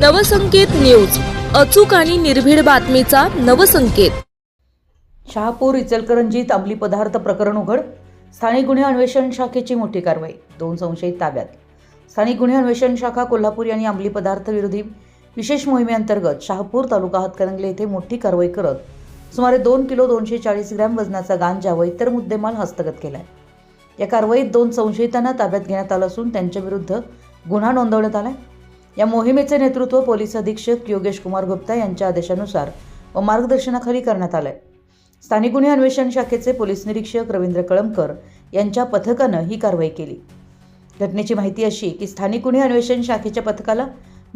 Navsanket news. अचूक आणि निर्भीड बातमीचा नवसंकेत. शहापूर इचलकरंजीत अंमली पदार्थ प्रकरण उघड. स्थानिक गुन्हे अन्वेषण शाखेची मोठी कारवाई. दोन संशयित ताब्यात. स्थानिक गुन्हे अन्वेषण शाखा कोल्हापूर यांनी अंमली पदार्थ विरोधी विशेष मोहिमेअंतर्गत शहापूर तालुका हातकणंगले येथे मोठी कारवाई करत सुमारे दोन किलो दोनशे चाळीस ग्रॅम वजनाचा गांजा व इतर मुद्देमाल हस्तगत केलाय. या कारवाईत दोन संशयितांना ताब्यात घेण्यात आलं असून त्यांच्याविरुद्ध गुन्हा नोंदवण्यात आलाय. या मोहिमेचे नेतृत्व पोलीस अधीक्षक योगेश कुमार गुप्ता यांच्या आदेशानुसार व मार्गदर्शनाखाली करण्यात आलंय. स्थानिक गुन्हे अन्वेषण शाखेचे पोलीस निरीक्षक रवींद्र कळमकर यांच्या पथकानं ही कारवाई केली. घटनेची माहिती अशी की स्थानिक गुन्हे अन्वेषण शाखेच्या पथकाला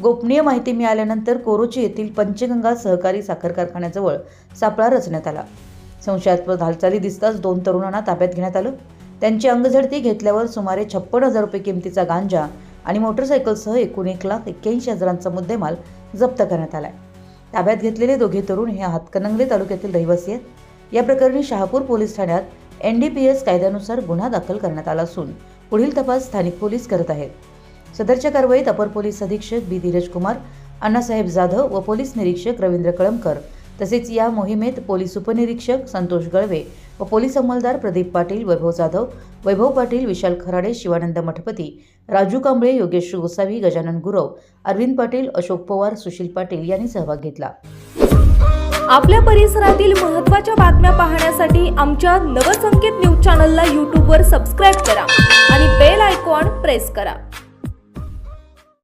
गोपनीय माहिती मिळाल्यानंतर कोरोची येथील पंचगंगा सहकारी साखर कारखान्याजवळ सापळा रचण्यात आला. संशयास्पद हालचाली दिसताच दोन तरुणांना ताब्यात घेण्यात आलं. त्यांची अंगझडती घेतल्यावर सुमारे छप्पन हजार रुपये किमतीचा गांजा आणि मोटरसायकलसह एकूण एक लाख एक्क्याऐंशी हजारांचा मुद्देमाल जप्त करण्यात आला आहे ताब्यात घेतलेले दोघे तरुण हे हातकणंगले तालुक्यातील रहिवासी आहेत. या प्रकरणी शहापूर पोलीस ठाण्यात एन डी पी एस कायद्यानुसार गुन्हा दाखल करण्यात आला असून पुढील तपास स्थानिक पोलीस करत आहेत. सदरच्या कारवाईत अपर पोलीस अधीक्षक बी. धीरज कुमार अण्णासाहेब जाधव व पोलीस निरीक्षक रवींद्र कळमकर तसेच या मोहिमेत पोलीस उपनिरीक्षक संतोष गळवे व पोलीस अंमलदार प्रदीप पाटील वैभव जाधव वैभव पाटील विशाल खराडे शिवानंद मठपती राजू कांबळे योगेश गोसावी गजानन गुरव अरविंद पाटील अशोक पवार सुशील पाटील यांनी सहभाग घेतला. आपल्या परिसरातील महत्त्वाच्या बातम्या पाहण्यासाठी आमच्या नवसंकेत न्यूज चॅनलला यूट्यूबवर सबस्क्राईब करा आणि बेल आयकॉन प्रेस करा.